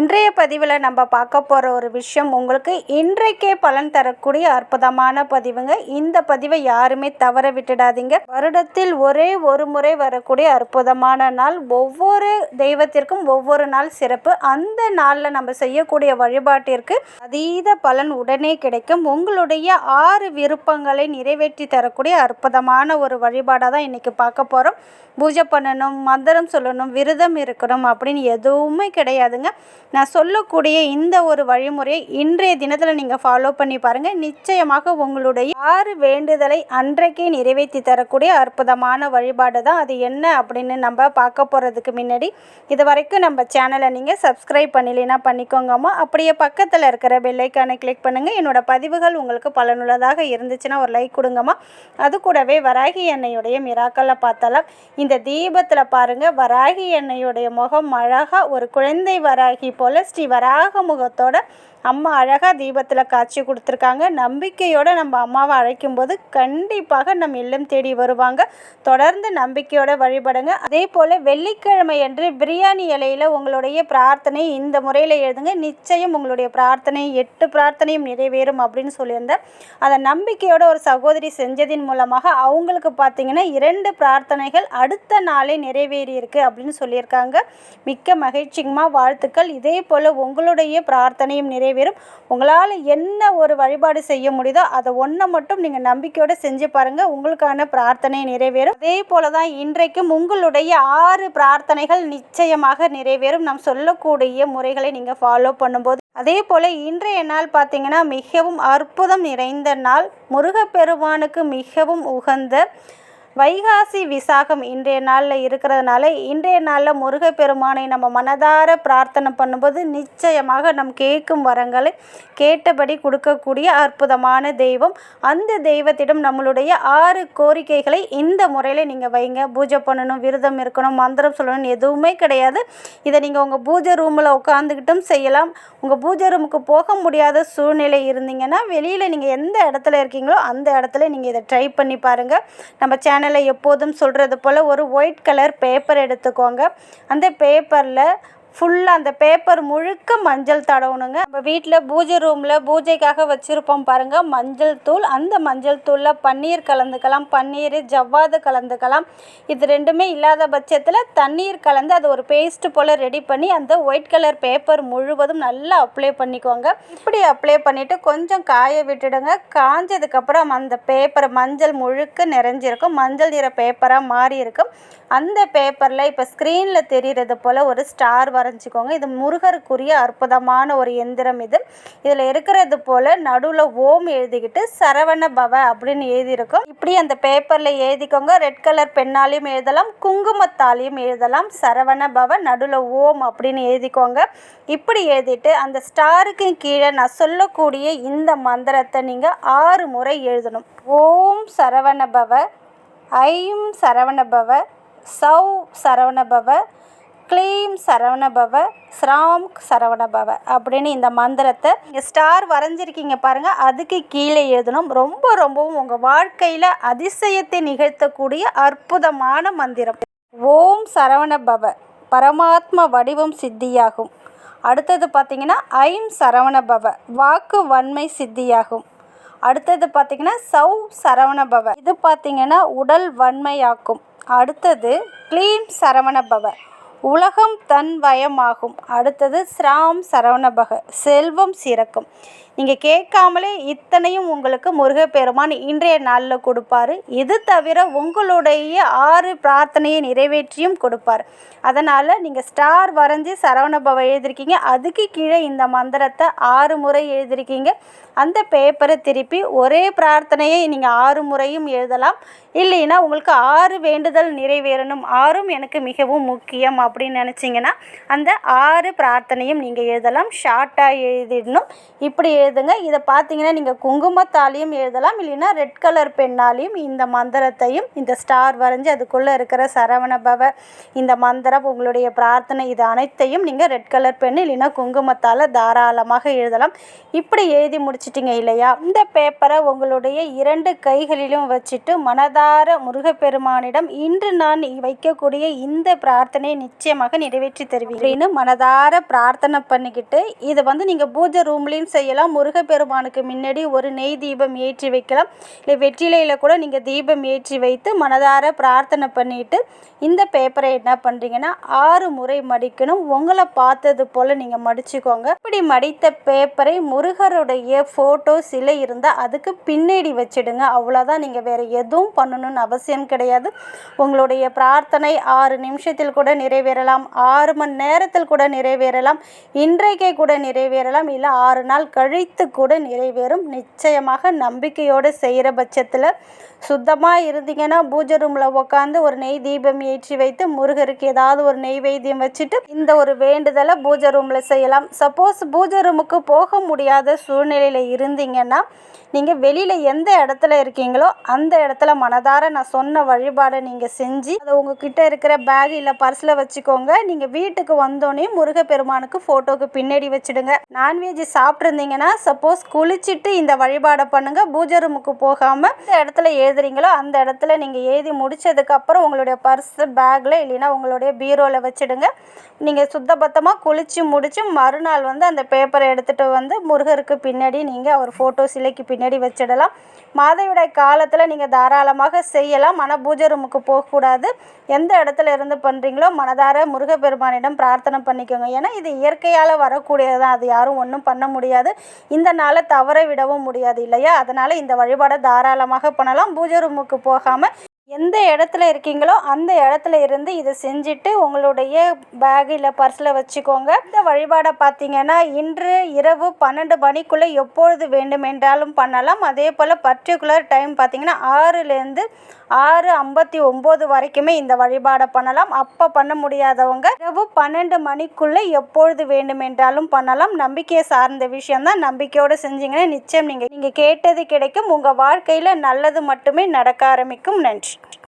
இன்றைய பதிவில் நம்ம பார்க்க போகிற ஒரு விஷயம் உங்களுக்கு இன்றைக்கே பலன் தரக்கூடிய அற்புதமான பதிவுங்க. இந்த பதிவை யாருமே தவற விட்டுடாதீங்க. வருடத்தில் ஒரே ஒரு முறை வரக்கூடிய அற்புதமான நாள் ஒவ்வொரு தெய்வத்திற்கும் ஒவ்வொரு நாள் சிறப்பு. அந்த நாளில் நம்ம செய்யக்கூடிய வழிபாட்டிற்கு அதீத பலன் உடனே கிடைக்கும். உங்களுடைய ஆறு விருப்பங்களை நிறைவேற்றி தரக்கூடிய அற்புதமான ஒரு வழிபாடாக தான் இன்றைக்கி பார்க்க போகிறோம் பூஜை பண்ணணும் மந்திரம் சொல்லணும் விரதம் இருக்கணும் அப்படின்னு எதுவுமே கிடையாதுங்க. நான் சொல்லக்கூடிய இந்த ஒரு வழிமுறையை இன்றைய தினத்தில் நீங்கள் ஃபாலோ பண்ணி பாருங்கள் நிச்சயமாக உங்களுடைய ஆறு வேண்டுதலை அன்றைக்கே நிறைவேற்றி தரக்கூடிய அற்புதமான வழிபாடு தான். அது என்ன அப்படின்னு நம்ம பார்க்க போகிறதுக்கு முன்னாடி இது வரைக்கும் நம்ம சேனலை நீங்கள் சப்ஸ்கிரைப் பண்ணலைன்னா பண்ணிக்கோங்கம்மா. அப்படியே பக்கத்தில் இருக்கிற பெல்லைக்கானை கிளிக் பண்ணுங்கள் என்னோட பதிவுகள் உங்களுக்கு பலனுள்ளதாக இருந்துச்சுன்னா ஒரு லைக் கொடுங்கம்மா. அது கூடவே வராகி எண்ணெயுடைய மிராக்களை பார்த்தாலாம். இந்த தீபத்தில் பாருங்கள் வராகி எண்ணெயுடைய முகம் அழகாக ஒரு குழந்தை வராகி போல் ஸ்ரீ வராக முகத்தோட அம்மா அழகாக தீபத்தில் காட்சி கொடுத்துருக்காங்க. நம்பிக்கையோடு நம்ம அம்மாவை அழைக்கும்போது கண்டிப்பாக நம் இல்லம் தேடி வருவாங்க. தொடர்ந்து நம்பிக்கையோடு வழிபடுங்க. அதே போல் வெள்ளிக்கிழமை அன்று பிரியாணி இலையில் உங்களுடைய பிரார்த்தனை இந்த முறையில் எழுதுங்க. நிச்சயம் உங்களுடைய பிரார்த்தனை எட்டு பிரார்த்தனையும் நிறைவேறும் அப்படின்னு சொல்லியிருந்தேன். அதை நம்பிக்கையோட ஒரு சகோதரி செஞ்சதின் மூலமாக அவங்களுக்கு பார்த்தீங்கன்னா இரண்டு பிரார்த்தனைகள் அடுத்த நாளே நிறைவேறி இருக்கு அப்படின்னு சொல்லியிருக்காங்க. மிக்க மகிழ்ச்சிங்கம்மா. வாழ்த்துக்கள். இதே போல் உங்களுடைய பிரார்த்தனையும் நிறைவேறும் உங்களால் என்ன ஒரு வழிபாடு செய்ய முடியுதோ அதை ஒன்றை மட்டும் நீங்கள் நம்பிக்கையோடு செஞ்சு பாருங்கள் உங்களுக்கான பிரார்த்தனை நிறைவேறும். அதே போல தான் இன்றைக்கும் உங்களுடைய ஆறு பிரார்த்தனைகள் நிச்சயமாக நிறைவேறும். நாம் சொல்லக்கூடிய முறைகளை நீங்கள் ஃபாலோ பண்ணும்போது. அதே போல் இன்றைய நாள் பார்த்தீங்கன்னா மிகவும் அற்புதம் நிறைந்த நாள். முருகப்பெருமானுக்கு மிகவும் உகந்த வைகாசி விசாகம் இன்றைய நாளில் இருக்கிறதுனால இன்றைய நாளில் முருகப்பெருமானை நம்ம மனதார பிரார்த்தனை பண்ணும்போது நிச்சயமாக நம் கேட்கும் வரங்களை கேட்டபடி கொடுக்கக்கூடிய அற்புதமான தெய்வம். அந்த தெய்வத்திடம் நம்மளுடைய ஆறு கோரிக்கைகளை இந்த முறையில் நீங்கள் வைங்க. பூஜை பண்ணணும் விரதம் இருக்கணும் மந்திரம் சொல்லணும் எதுவுமே கிடையாது. இதை நீங்கள் உங்கள் பூஜை ரூமில் உட்காந்துக்கிட்டும் செய்யலாம். உங்கள் பூஜை ரூமுக்கு போக முடியாத சூழ்நிலை இருந்தீங்கன்னா வெளியில் நீங்கள் எந்த இடத்துல இருக்கீங்களோ அந்த இடத்துல நீங்கள் இதை ட்ரை பண்ணி பாருங்கள் நம்ம சேனல் சேனலில் எப்போதும் சொல்கிறது போல் ஒரு ஒயிட் கலர் பேப்பர் எடுத்துக்கோங்க. அந்த பேப்பரில் ஃபுல்லாக அந்த பேப்பர் முழுக்க மஞ்சள் தடவணுங்க. நம்ம வீட்டில் பூஜை ரூமில் பூஜைக்காக வச்சுருப்போம் பாருங்கள் மஞ்சள் தூள் அந்த மஞ்சள் தூளில் பன்னீர் கலந்துக்கலாம் பன்னீர் ஜவ்வாது கலந்துக்கலாம். இது ரெண்டுமே இல்லாத பட்சத்தில் தண்ணீர் கலந்து அது ஒரு பேஸ்ட் போல் ரெடி பண்ணி அந்த ஒயிட் கலர் பேப்பர் முழுவதும் நல்லா அப்ளை பண்ணிக்கோங்க. இப்படி அப்ளை பண்ணிவிட்டு கொஞ்சம் காய விட்டுடுங்க. காஞ்சதுக்கப்புறம் அந்த பேப்பர் மஞ்சள் முழுக்க நிறைஞ்சிருக்கும். மஞ்சள் நிற பேப்பராக மாறி இருக்கும் அந்த பேப்பரில் இப்போ ஸ்க்ரீனில் தெரிகிறது போல் ஒரு ஸ்டார் வரைஞ்சிக்கோங்க. இது முருகருக்குரிய அற்புதமான ஒரு எந்திரம் இது. இதில் இருக்கிறது போல் நடுவில் ஓம் எழுதிக்கிட்டு சரவண பவ அப்படின்னு எழுதியிருக்கும். இப்படி அந்த பேப்பரில் எழுதிக்கோங்க. ரெட் கலர் பெண்ணாலையும் எழுதலாம். குங்குமத்தாலையும் எழுதலாம். சரவண பவ நடுவில் ஓம் அப்படின்னு எழுதிக்கோங்க. இப்படி எழுதிட்டு அந்த ஸ்டாருக்கு கீழே நான் சொல்லக்கூடிய இந்த மந்திரத்தை நீங்கள் ஆறு முறை எழுதணும். ஓம் சரவண பவ ஐம் சரவணபவ சௌ சரவணபவ க்ளீம் சரவணபவ ஸ்ராம் சரவணபவ அப்படின்னு இந்த மந்திரத்தை நீங்கள் ஸ்டார் வரைஞ்சிருக்கீங்க பாருங்கள் அதுக்கு கீழே எழுதணும். ரொம்ப ரொம்பவும் உங்கள் வாழ்க்கையில் அதிசயத்தை நிகழ்த்தக்கூடிய அற்புதமான மந்திரம். ஓம் சரவணபவ பரமாத்ம வடிவம் சித்தியாகும். அடுத்தது பார்த்தீங்கன்னா ஐம் சரவணபவ வாக்கு வன்மை சித்தியாகும். அடுத்தது பார்த்திங்கன்னா சௌ சரவணபவ. இது பார்த்திங்கன்னா உடல் வன்மையாக்கும். அடுத்தது க்ளீம் சரவணபவ உலகம் தன் வயமாகும். அடுத்தது ஸ்ராம் சரவணபக செல்வம் சிறக்கும். நீங்கள் கேட்காமலே இத்தனையும் உங்களுக்கு முருகப்பெருமான் இன்றைய நாளில் கொடுப்பாரு. இது தவிர உங்களுடைய ஆறு பிரார்த்தனையை நிறைவேற்றியும் கொடுப்பார். அதனால் நீங்கள் ஸ்டார் வரைஞ்சி சரவணபவ எழுதிருக்கீங்க. அதுக்கு கீழே இந்த மந்திரத்தை ஆறு முறை எழுதிருக்கீங்க. அந்த பேப்பரை திருப்பி ஒரே பிரார்த்தனையை நீங்கள் ஆறு முறையும் எழுதலாம். இல்லைன்னா உங்களுக்கு ஆறு வேண்டுதல் நிறைவேறணும். ஆறும் எனக்கு மிகவும் முக்கியம் அப்படின்னு நினச்சிங்கன்னா அந்த ஆறு பிரார்த்தனையும் நீங்கள் எழுதலாம். ஷார்ட்டாக எழுதிடணும். இப்படி எழுதுங்க. இதை பார்த்தீங்கன்னா நீங்கள் குங்குமத்தாலையும் எழுதலாம். இல்லைன்னா ரெட் கலர் பெண்ணாலையும் இந்த மந்திரத்தையும் இந்த ஸ்டார் வரைஞ்சி அதுக்குள்ளே இருக்கிற சரவண பவ இந்த மந்திரம் உங்களுடைய பிரார்த்தனை இது அனைத்தையும் நீங்கள் ரெட் கலர் பென் இல்லைன்னா குங்குமத்தால் தாராளமாக எழுதலாம். இப்படி எழுதி முடிச்சிட்டிங்க இல்லையா? இந்த பேப்பரை உங்களுடைய இரண்டு கைகளிலும் வச்சுட்டு மனதா மனதார முருகப்பெருமானிடம் இன்று நான் வைக்கக்கூடிய இந்த பிரார்த்தனையை நிச்சயமாக நிறைவேற்றி தருவீங்க அப்படின்னு மனதார பிரார்த்தனை பண்ணிக்கிட்டு இதை வந்து நீங்கள் பூஜை ரூம்லேயும் செய்யலாம் முருகப்பெருமானுக்கு முன்னாடி ஒரு நெய் தீபம் ஏற்றி வைக்கலாம். இல்லை வெற்றிலையில் கூட நீங்கள் தீபம் ஏற்றி வைத்து மனதார பிரார்த்தனை பண்ணிட்டு இந்த பேப்பரை என்ன பண்ணுறீங்கன்னா ஆறு முறை மடிக்கணும். உங்களை பார்த்தது போல் நீங்கள் மடிச்சுக்கோங்க. இப்படி மடித்த பேப்பரை முருகருடைய ஃபோட்டோ சிலை இருந்தால் அதுக்கு பின்னாடி வச்சிடுங்க. அவ்வளோதான் நீங்கள் வேறு எதுவும் பண்ண பண்ணணும்னு அவசியம் கிடையாது. உங்களுடைய பிரார்த்தனை ஆறு நிமிஷத்தில் கூட நிறைவேறலாம். ஆறு மணி நேரத்தில் கூட நிறைவேறலாம். இன்றைக்கே கூட நிறைவேறலாம். இல்லை ஆறு நாள் கழித்து கூட நிறைவேறும். நிச்சயமாக நம்பிக்கையோடு செய்கிற பட்சத்தில் சுத்தமாக இருந்தீங்கன்னா பூஜை ரூமில் உட்காந்து ஒரு நெய் தீபம் ஏற்றி வைத்து முருகருக்கு ஏதாவது ஒரு நெய்வேத்தியம் வச்சுட்டு இந்த ஒரு வேண்டுதலை பூஜை ரூமில் செய்யலாம். சப்போஸ் பூஜை ரூமுக்கு போக முடியாத சூழ்நிலையில் இருந்தீங்கன்னா நீங்கள் வெளியில் எந்த இடத்துல இருக்கீங்களோ அந்த இடத்துல மனதார நான் சொன்ன வழிபாடை நீங்கள் செஞ்சு அதை உங்ககிட்ட இருக்கிற பேக் இல்லை பர்ஸில் வச்சுக்கோங்க. நீங்கள் வீட்டுக்கு வந்தோடனே முருகப்பெருமானுக்கு ஃபோட்டோக்கு பின்னாடி வச்சுடுங்க. நான்வெஜ் சாப்பிட்ருந்தீங்கன்னா சப்போஸ் குளிச்சுட்டு இந்த வழிபாடை பண்ணுங்கள் பூஜை ரூமுக்கு போகாமல் எந்த இடத்துல எழுதுறீங்களோ அந்த இடத்துல நீங்கள் எழுதி முடிச்சதுக்கப்புறம் உங்களுடைய பர்ஸு பேக்கில் இல்லைன்னா உங்களுடைய பீரோவில் வச்சுடுங்க. நீங்கள் சுத்தபத்தமாக குளித்து முடித்து மறுநாள் வந்து அந்த பேப்பரை எடுத்துகிட்டு வந்து முருகருக்கு பின்னாடி நீங்கள் அவர் ஃபோட்டோ சிலைக்கு பின்னாடி வச்சிடலாம். மாதவிடாய் காலத்தில் நீங்கள் தாராளமாக செய்யலாம்? ஆனால் பூஜை ரூமுக்கு போகக்கூடாது. எந்த இடத்துல இருந்து பண்ணுறீங்களோ மனதார முருகப்பெருமானிடம் பிரார்த்தனை பண்ணிக்கோங்க. ஏன்னா இது இயற்கையால் வரக்கூடியது தான் அது யாரும் ஒன்றும் பண்ண முடியாது. இந்த நாளை தவற விடவும் முடியாது இல்லையா? அதனால் இந்த வழிபாடை தாராளமாக பண்ணலாம். பூஜை ரூமுக்கு போகாமல் எந்த இடத்துல இருக்கீங்களோ அந்த இடத்துல இருந்து இதை செஞ்சுட்டு உங்களுடைய பேக் இல்லை பர்ஸில் வச்சுக்கோங்க. இந்த வழிபாடை பார்த்தீங்கன்னா இன்று இரவு பன்னெண்டு மணிக்குள்ளே எப்பொழுது வேண்டுமென்றாலும் பண்ணலாம். அதே போல் பர்டிகுலர் டைம் பார்த்தீங்கன்னா ஆறுலேருந்து ஆறு ஐம்பத்தி ஒம்பது வரைக்குமே இந்த வழிபாடை பண்ணலாம். அப்போ பண்ண முடியாதவங்க இரவு பன்னெண்டு மணிக்குள்ளே எப்பொழுது வேண்டுமென்றாலும் பண்ணலாம். நம்பிக்கையை சார்ந்த விஷயம்தான் நம்பிக்கையோடு செஞ்சீங்கன்னா நிச்சயம் நீங்கள் நீங்கள் கேட்டது கிடைக்கும். உங்கள் வாழ்க்கையில் நல்லது மட்டுமே நடக்க ஆரம்பிக்கும். நன்றி.